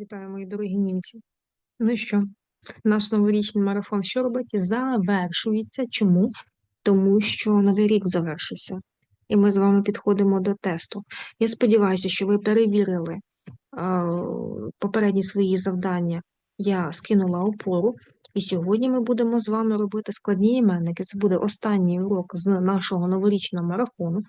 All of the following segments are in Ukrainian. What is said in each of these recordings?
Вітаю, мої дорогі німці. Ну що, наш новорічний марафон що робить? Завершується. Чому? Тому що новий рік завершився, і ми з вами підходимо до тесту. Я сподіваюся, що ви перевірили а, попередні свої завдання. Я скинула опору, і сьогодні ми будемо з вами робити складні іменники. Це буде останній урок з нашого новорічного марафону.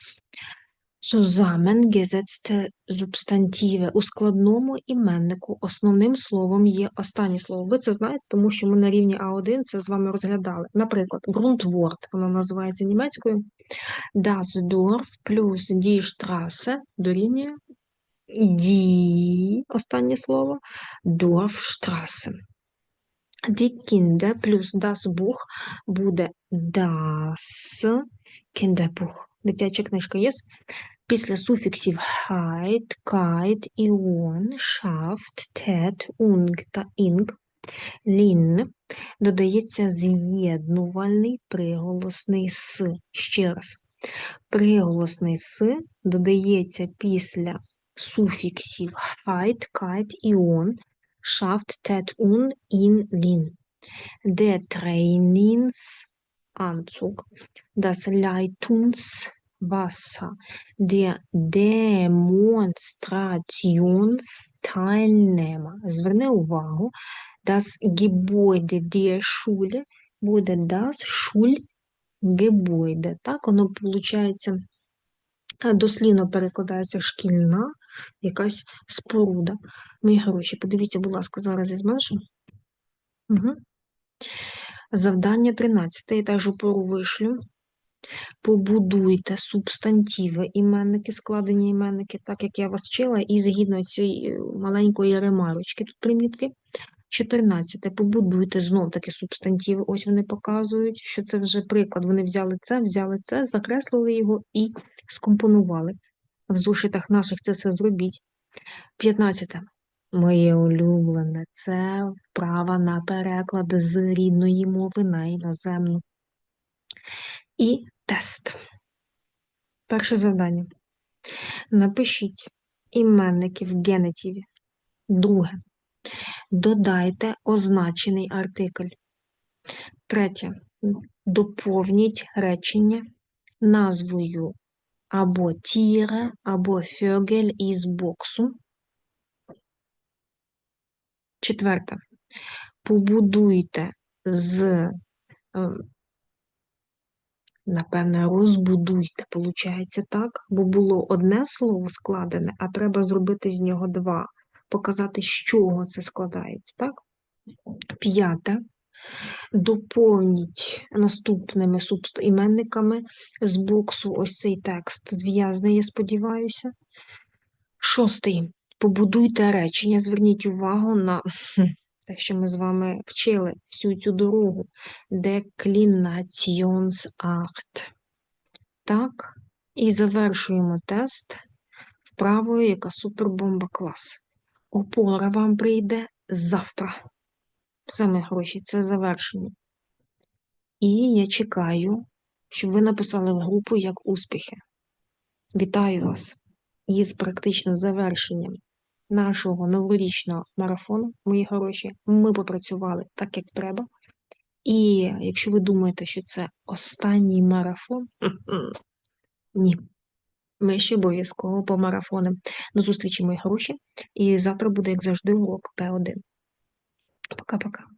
Zusammengesetzte Substantive. У складному іменнику основним словом є останнє слово. Ви це знаєте, тому що ми на рівні А1 це з вами розглядали. Наприклад, Grundwort, воно називається німецькою. Das Dorf плюс die Straße дорівнює die, останнє слово, Dorfstraße. Die Kinder плюс das Buch буде das Kinderbuch. Дитяча книжка є. Після суфіксів heit, kite, ion, shaft, tet, ung та ing, lin додається з'єднувальний приголосний с. Ще раз. Приголосний с додається після суфіксів heit, kite, ion, shaft, tet, un, in, lin. Der Trainingsanzug, das Leitungs Wasser, der Demonstrationsteilnehmer. Зверни увагу, das Gebäude der Schule буде das Schulgebäude. Так, воно виходить, дослівно перекладається шкільна якась споруда. Мої гроші, подивіться, будь ласка, зараз я зменшу. Угу. Завдання 13. Я теж опору вишлю. Побудуйте субстантиви, іменники, складені іменники, так як я вас вчила, і згідно цієї маленької ремарочки, тут примітки. 14. Побудуйте знов таки субстантиви. Ось вони показують, що це вже приклад. Вони взяли це, взяли це, закреслили його і скомпонували. В зошитах наших це все зробіть. 15. Моє улюблене це вправа на переклад з рідної мови на іноземну. І тест. Перше завдання. Напишіть іменники в генетиві. Друге. Додайте означений артикль. Третє. Доповніть речення назвою або тіре, або фьогель із боксу. Четверте. Побудуйте з ем, Напевне, розбудуйте, получається так, бо було одне слово складене, а треба зробити з нього два, показати, з чого це складається, так? П'яте. Доповніть наступними іменниками з боксу ось цей текст зв'язний, я сподіваюся. Шостий. Побудуйте речення. Зверніть увагу на те, що ми з вами вчили всю цю дорогу. Деклінаціонсакт. Так, і завершуємо тест вправою, яка супербомба клас. Опора вам прийде завтра. Саме гроші це завершення. І я чекаю, щоб ви написали в групу як успіхи. Вітаю вас із практично завершенням нашого новорічного марафону, мої хороші, ми попрацювали так, як треба. І якщо ви думаєте, що це останній марафон, ні. Ми ще обов'язково по марафонам. До зустрічі, мої хороші. І завтра буде, як завжди, урок П1. Пока-пока.